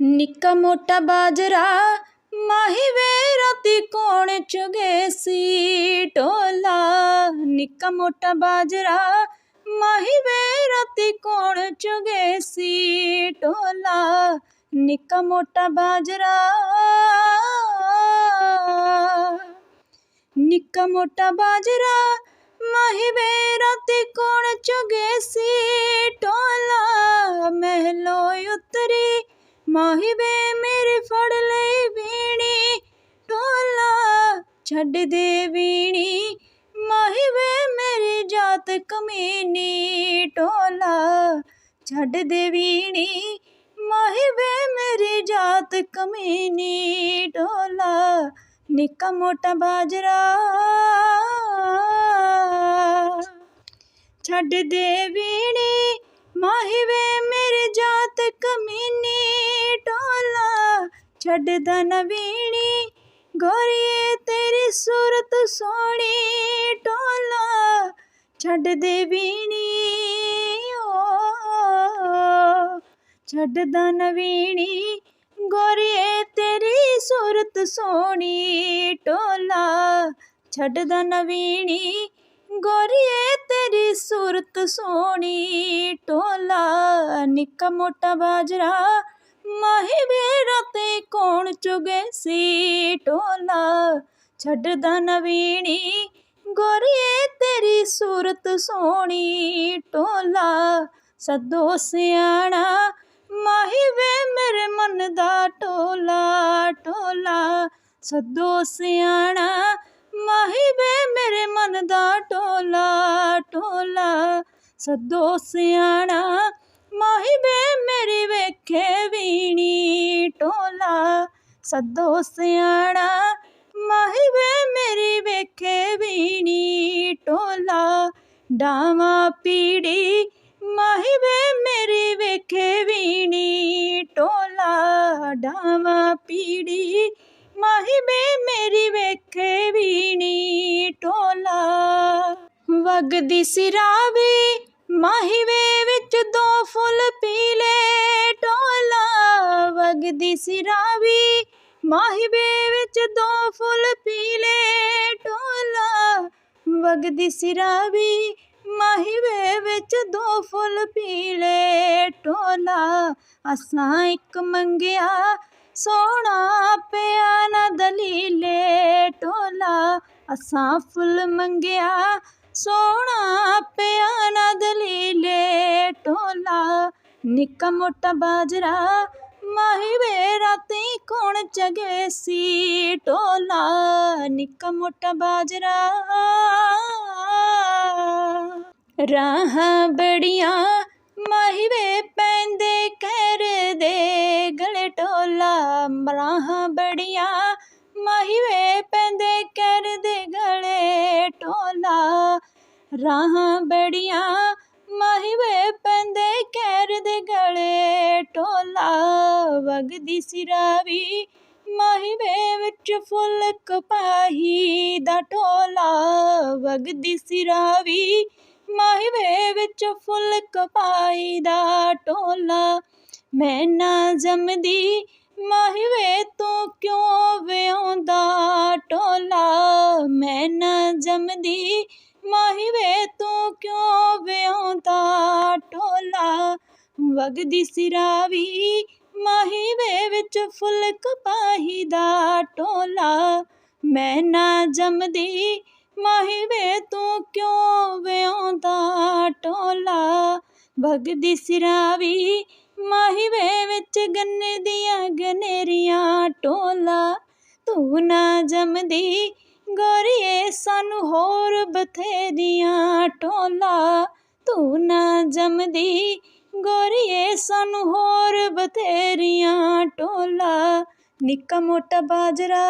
ਨਿੱਕਾ ਮੋਟਾ ਬਾਜਰਾ, ਮਾਹੀ ਵੇ ਰਾਤੀ ਕੌਣ ਚੁਗੇ ਸੀ ਢੋਲਾ ਨਿੱਕਾ ਮੋਟਾ ਬਾਜਰਾ, ਮਾਹੀ ਵੇ ਰਾਤੀ ਕੌਣ ਚੁਗੇ ਸੀ ਢੋਲਾ ਨਿੱਕਾ ਮੋਟਾ ਬਾਜਰਾ। ਨਿੱਕਾ ਮੋਟਾ ਬਾਜਰਾ, ਮਾਹੀ ਵੇ ਰਾਤੀ ਕੌਣ ਚੁਗੇ ਸੀ ਮਾਹੀ ਮੇਰੇ ਫੜ ਲਈ ਵੀਣੀ ਢੋਲਾ ਛੱਡ ਦੇ ਵੀਣੀ। ਮਾਹੀ ਮੇਰੀ ਜਾਤ ਕਮੀਨੀ ਢੋਲਾ ਛੱਡ ਦੇ ਵੀਣੀ। ਮਾਹੀ ਵੇ ਮੇਰੀ ਜਾਤ ਕਮੀਨੀ ਢੋਲਾ ਨਿੱਕਾ ਮੋਟਾ ਬਾਜਰਾ ਛੱਡ ਦੇ ਵੀਣੀ। ਮਾਹੀ ਵੇ ਮੇਰੀ ਜਾਤ ਕਮੀਨੀ ਛੱਡਦਾ ਨਵੀਣੀ ਗੋਰੀਏ ਤੇਰੀ ਸੂਰਤ ਸੋਹਣੀ, ਢੋਲਾ ਛੱਡ ਦੇ ਵੀਣੀ, ਓ ਛੱਡਦਾ ਨਵੀਣੀ ਗੋਰੀਏ ਤੇਰੀ ਸੂਰਤ ਸੋਹਣੀ, ਢੋਲਾ ਛੱਡਦਾ ਨਵੀਣੀ ਗੋਰੀਏ ਤੇਰੀ ਸੂਰਤ ਸੋਹਣੀ, ਢੋਲਾ ਨਿੱਕਾ ਮੋਟਾ ਬਾਜਰਾ ਮਾਹੀ ਵੇ ਕੋਣ ਚੁਗੇ ਸੀ ਢੋਲਾ ਛੱਡਦਾ ਨਵੀਣੀ, ਗੋਰੀਏ ਤੇਰੀ ਸੂਰਤ ਸੋਹਣੀ ਢੋਲਾ ਸਦੋ ਸਿਆਣਾ, ਮਾਹੀ ਵੇ ਮੇਰੇ ਮਨ ਦਾ ਢੋਲਾ ਢੋਲਾ ਸਦੋ ਸਿਆਣਾ, ਮਾਹੀ ਵੇ ਮੇਰੇ ਮਨ ਦਾ ਢੋਲਾ ਢੋਲਾ ਸਦੋ ਸਿਆਣਾ ਮਾਹੀ ਵੇ ਮੇਰੀ ਵੇਖੇ ਵੀਣੀ ਢੋਲਾ ਸਦੋ ਸਿਆਣਾ। ਮਾਹੀ ਮੇਰੀ ਵੇਖੇ ਵੀਣੀ ਢੋਲਾ ਡਾਵਾ ਪੀੜੀ। ਮਾਹੀ ਵੇ ਮੇਰੀ ਵੇਖੇ ਵੀਣੀ ਢੋਲਾ ਡਾਵਾ ਪੀੜੀ। ਮਾਹੀ ਮੇਰੀ ਵੇਖੇ ਵੀਣੀ ਢੋਲਾ ਵਗਦੀ ਸਿਰਾਵੇ, ਮਾਹੀ ਢੋਲਾ ਵਗਦੀ ਸਿਰਾਵੀ ਮਾਹੀ ਵਿੱਚ ਦੋ ਫੁੱਲ ਪੀਲੇ ਢੋਲਾ ਵਗਦੀ ਸਿਰਾਵੀ ਮਾਹੀ ਵੇ ਵਿੱਚ ਦੋ ਫੁੱਲ ਪੀਲੇ ਢੋਲਾ। ਅਸਾਂ ਇੱਕ ਮੰਗਿਆ ਸੋਹਣਾ ਪਿਆ ਨਾ ਦਲੀਲੇ ਢੋਲਾ। ਅਸਾਂ ਫੁੱਲ ਮੰਗਿਆ ਸੋਹਣਾ ਪਿਆ ਨਾ ਦਲੀਲੇ ਢੋਲਾ। ਨਿੱਕਾ ਮੋਟਾ ਬਾਜਰਾ ਮਾਹੀ ਵੇ ਰਾਤੀ ਕੌਣ ਚਗੇ ਸੀ ਢੋਲਾ, ਨਿੱਕਾ ਮੋਟਾ ਬਾਜਰਾ। ਰਾਹਾਂ ਬੜੀਆਂ ਮਾਹੀ ਵੇ ਪੈਂਦੇ ਕਹਿਰ ਦੇ ਗਲੇ ਢੋਲਾ ਰਾਹਾਂ ਬੜੀਆਂ ਮਾਹੀ ਵੇ ਪੈਂਦੇ ਕਹਿਰ ਦੇ ਗਲੇ ਢੋਲਾ। ਰਾਹਾਂ ਬੜੀਆਂ ਮਾਹੀ ਵੇ ਪੈਂਦੇ ਕਹਿਰ ਦੇ ਗਲੇ ਢੋਲਾ। ਵਗਦੀ ਸਿਰਾਵੀ ਮਾਹੀ ਵੇ ਵਿੱਚ ਫੁੱਲ ਕਪਾਹੀ ਦਾ ਢੋਲਾ ਵਗਦੀ ਸਿਰਾਵੀ ਮਾਹੀ ਵੇ ਵਿੱਚ ਫੁੱਲ ਕਪਾਈ ਦਾ ਢੋਲਾ ਮੈਂ ਨਾ ਜੰਮਦੀ ਮਾਹੀ ਵੇ ਤੂੰ ਕਿਉਂ ਵਿਆਉਂਦਾ ਢੋਲਾ ਮੈਂ ਨਾ ਜੰਮਦੀ ਮਾਹੀ ਵੇ ਤੂੰ ਕਿਉਂ ਵਿਆਉਂਦਾ ਢੋਲਾ ਵਗਦੀ ਸਿਰਾਵੀ ਮਾਹੀ 'ਚ ਫੁਲਕ ਫੁੱਲ ਦਾ ਢੋਲਾ ਮੈਂ ਨਾ ਜੰਮਦੀ, ਮਾਹੀ ਵੇ ਤੂੰ ਕਿਉਂ ਵਿਆਉਂਦਾ ਢੋਲਾ ਵਗਦੀ ਸਿਰਾਵੀ, ਮਾਹੀ ਵੇ ਵਿੱਚ ਗੰਨੇ ਦੀਆਂ ਗਨੇਰੀਆਂ ਢੋਲਾ ਤੂੰ ਨਾ ਜੰਮਦੀ, ਗੋਰੀਏ ਸਾਨੂੰ ਹੋਰ ਬਥੇਰੀਆਂ ਢੋਲਾ ਤੂੰ ਨਾ ਜੰਮਦੀ, ਗੋਰੀਏ ਸਾਨੂੰ ਹੋਰ ਬਥੇਰੀਆਂ ਟੋਲਾ ਨਿੱਕਾ ਮੋਟਾ ਬਾਜਰਾ।